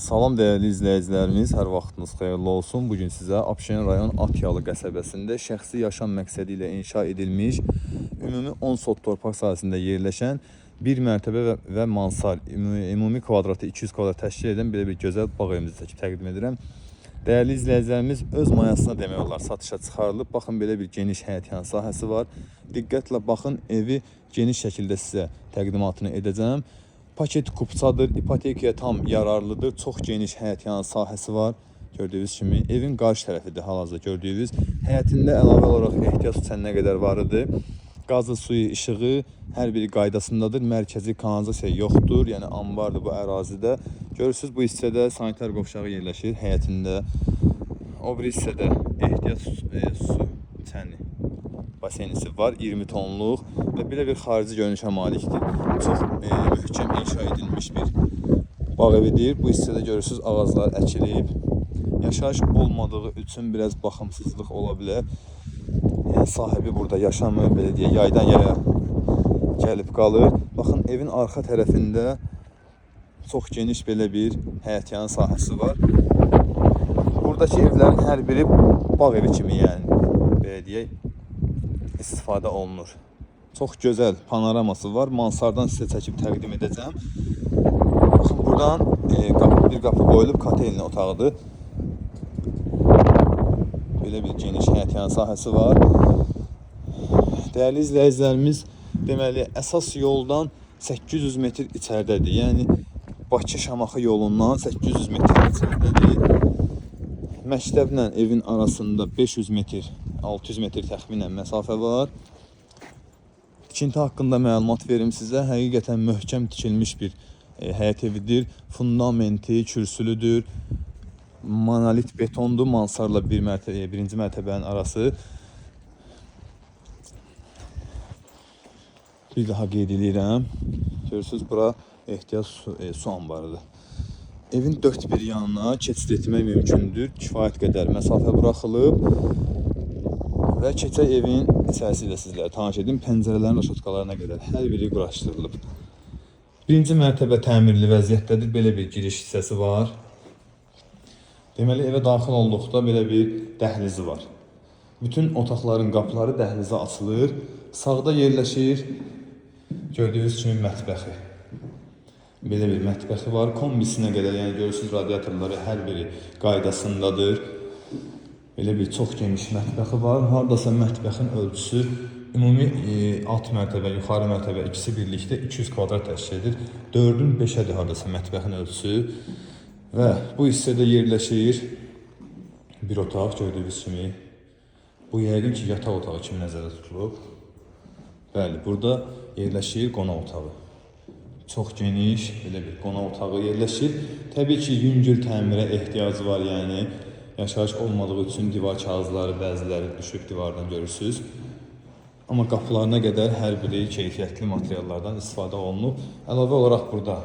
Salam dəyərli izləyicilərimiz, hər vaxtınız xeyirli olsun. Bu gün sizə rayon Atyalı qəsəbəsində şəxsi yaşam məqsədi ilə inşa edilmiş ümumi 10 sot torpaq sahəsində yerləşən bir mərtəbə və, və mansar ümumi, ümumi kvadratı 200 kvadrat təşkil edən belə bir gözəl bağ evimizi çəkib təqdim edirəm. Dəyərli izləyicilərimiz öz mayasına demək olar satışa çıxarılıb. Baxın belə bir geniş həyətyan sahəsi var. Diqqətlə baxın, evi geniş şəkildə sizə təqdimatını edəcəm. Paket kupçadır, ipotekaya tam yararlıdır. Çox geniş həyətyan sahəsi var. Gördüyünüz kimi evin qarşı tərəfidir hal-hazırda gördüyünüz. Həyətində əlavə olaraq ehtiyac üçün nə qədər var idi. Qazı, suyu, işığı hər biri qaydasındadır. Mərkəzi kanalizasiya yoxdur. Yəni anbardır bu ərazidə. Görürsüz bu hissədə sanitar qovşağı yerləşir həyətində. O bir hissədə ehtiyac e, su çəni basenisi var 20 tonluq və belə bir xarici görünüşə malikdir. Çox e, möhkəm inşa edilmiş bir bağ evidir. Bu hissədə görürsüz ağaclar əkilib. Yaşayış olmadığı üçün biraz baxımsızlıq ola bilər. Yəni sahibi burada yaşamır, belə deyə yaydan yaya gəlib qalır. Baxın evin arxa tərəfində çox geniş belə bir həyətyan sahəsi var. Buradakı evlərin hər biri bağ evi kimi, yəni belə deyək, istifadə olunur. Çox gözəl panoraması var. Mansardan sizə çəkib təqdim edəcəm. Baxın buradan e, bir qapı qoyulub kotelin otağıdır. Belə bir geniş həyətyan sahəsi var. Dəyərli izləyicilərimiz, deməli əsas yoldan 800 metr içəridədir. Yəni Bakı Şamaxı yolundan 800 metr içəridədir. Məktəblə evin arasında 500 metr, 600 metr təxminən məsafə var. Tikinti haqqında məlumat verim sizə. Həqiqətən möhkəm tikilmiş bir e, həyət evidir. Fundamenti kürsülüdür. Monolit betondur. Mansarla bir mərtəbə, birinci mərtəbənin arası. Bir daha qeyd edirəm. Görürsüz bura ehtiyac su, e, su anbarıdır. Evin dört bir yanına keçid etmək mümkündür. Kifayət qədər məsafə buraxılıb keçək evin içərisi ilə sizlərə tanış edim. Pəncərələrin raşotkalarına qədər hər biri quraşdırılıb. Birinci mərtəbə təmirli vəziyyətdədir. Belə bir giriş hissəsi var. Deməli evə daxil olduqda belə bir dəhlizi var. Bütün otaqların qapıları dəhlizə açılır. Sağda yerləşir gördüyünüz kimi mətbəxi. Belə bir mətbəxi var. Kombisinə qədər, yəni görürsüz radiatorları hər biri qaydasındadır. Belə bir çox geniş mətbəxi var. Hardasa mətbəxin ölçüsü ümumi e, alt mərtəbə, yuxarı mərtəbə ikisi birlikdə 200 kvadrat təşkil edir. 4-ün 5-ədir hardasa mətbəxin ölçüsü. Və bu hissədə yerləşir bir otaq gördüyünüz kimi. Bu yəqin ki, yataq otağı kimi nəzərdə tutulub. Bəli, burada yerləşir qonaq otağı. Çox geniş belə bir qonaq otağı yerləşir. Təbii ki, yüngül təmirə ehtiyacı var, yəni yaşayış olmadığı üçün divar kağızları bəziləri düşüb divardan görürsüz. Amma qapılarına qədər hər biri keyfiyyətli materiallardan istifadə olunub. Əlavə olaraq burada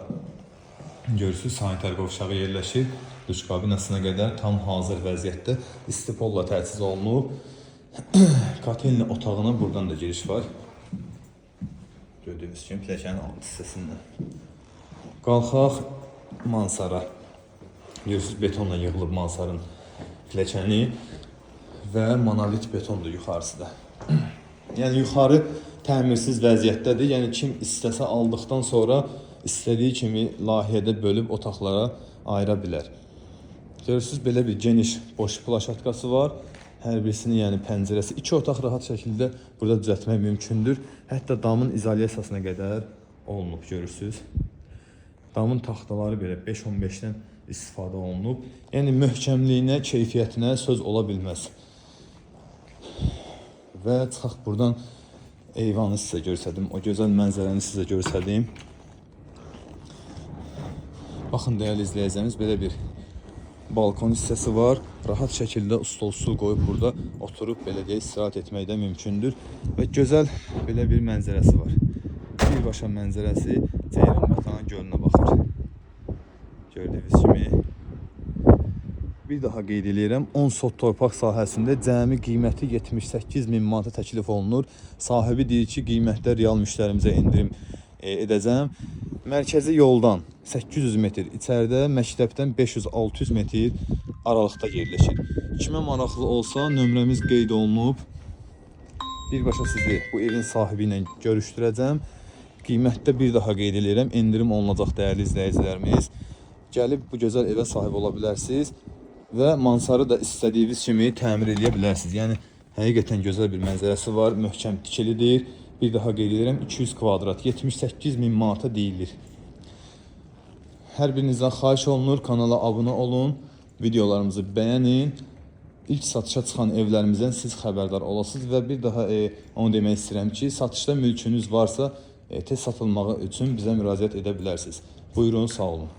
görürsüz sanitar qovşağı yerləşir. Duş kabinasına qədər tam hazır vəziyyətdə istipolla təchiz olunub. Kotelni otağına buradan da giriş var. Gördüyünüz kimi pilləkənin alt hissəsindən. Qalxaq mansara. Görürsüz betonla yığılıb mansarın pilləkəni və monolit betondur yuxarısı da. yəni yuxarı təmirsiz vəziyyətdədir. Yəni kim istəsə aldıqdan sonra istədiyi kimi layihədə bölüb otaqlara ayıra bilər. Görürsüz belə bir geniş boş plaşatkası var. Hər birisinin yəni pəncərəsi iki otaq rahat şəkildə burada düzəltmək mümkündür. Hətta damın izolyasiyasına qədər olunub görürsüz. Damın taxtaları belə 5-15-dən istifadə olunub. Yəni möhkəmliyinə, keyfiyyətinə söz ola bilməz. Və çıxaq buradan eyvanı sizə göstərdim. O gözəl mənzərəni sizə göstərdim. Baxın dəyərli izləyəcəyiniz belə bir balkon hissəsi var. Rahat şəkildə stol su qoyub burada oturub belə deyə istirahət etmək də mümkündür və gözəl belə bir mənzərəsi var. Birbaşa mənzərəsi Ceyranbatan gölünə baxır. Gördüyünüz kimi bir daha qeyd edirəm 10 sot torpaq sahəsində cəmi qiyməti 78 min manata təklif olunur. Sahibi deyir ki, qiymətdə real müştərimizə endirim e, edəcəm. Mərkəzi yoldan 800 metr içəridə, məktəbdən 500-600 metr aralıqda yerləşir. Kimə maraqlı olsa, nömrəmiz qeyd olunub. Birbaşa sizi bu evin sahibi ilə görüşdürəcəm. Qiymətdə bir daha qeyd edirəm, endirim olunacaq dəyərli izləyicilərimiz. Gəlib bu gözəl evə sahib ola bilərsiniz və mansarı da istədiyiniz kimi təmir edə bilərsiniz. Yəni həqiqətən gözəl bir mənzərəsi var, möhkəm tikilidir. Bir daha qeyd edirəm, 200 kvadrat, 78 min manata deyilir. Hər birinizdən xahiş olunur, kanala abunə olun, videolarımızı bəyənin. İlk satışa çıxan evlərimizdən siz xəbərdar olasınız və bir daha e, onu demək istəyirəm ki, satışda mülkünüz varsa, e, tez satılmağı üçün bizə müraciət edə bilərsiniz. Buyurun, sağ olun.